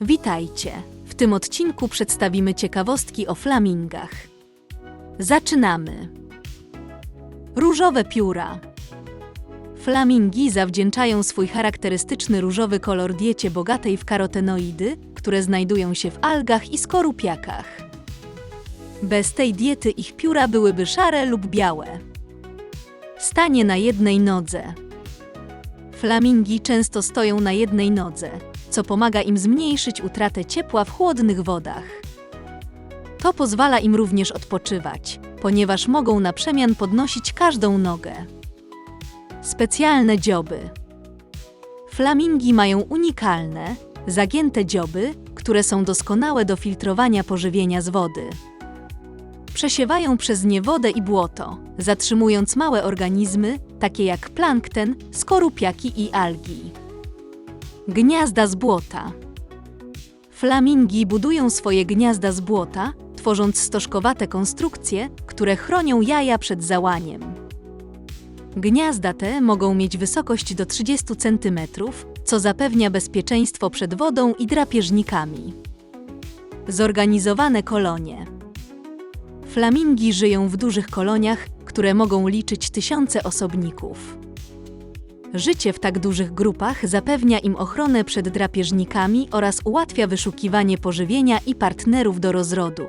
Witajcie! W tym odcinku przedstawimy ciekawostki o flamingach. Zaczynamy! Różowe pióra. Flamingi zawdzięczają swój charakterystyczny różowy kolor diecie bogatej w karotenoidy, które znajdują się w algach i skorupiakach. Bez tej diety ich pióra byłyby szare lub białe. Stanie na jednej nodze. Flamingi często stoją na jednej nodze, co pomaga im zmniejszyć utratę ciepła w chłodnych wodach. To pozwala im również odpoczywać, ponieważ mogą na przemian podnosić każdą nogę. Specjalne dzioby. Flamingi mają unikalne, zagięte dzioby, które są doskonałe do filtrowania pożywienia z wody. Przesiewają przez nie wodę i błoto, zatrzymując małe organizmy, takie jak plankton, skorupiaki i algi. Gniazda z błota. Flamingi budują swoje gniazda z błota, tworząc stożkowate konstrukcje, które chronią jaja przed załaniem. Gniazda te mogą mieć wysokość do 30 cm, co zapewnia bezpieczeństwo przed wodą i drapieżnikami. Zorganizowane kolonie. Flamingi żyją w dużych koloniach, które mogą liczyć tysiące osobników. Życie w tak dużych grupach zapewnia im ochronę przed drapieżnikami oraz ułatwia wyszukiwanie pożywienia i partnerów do rozrodu.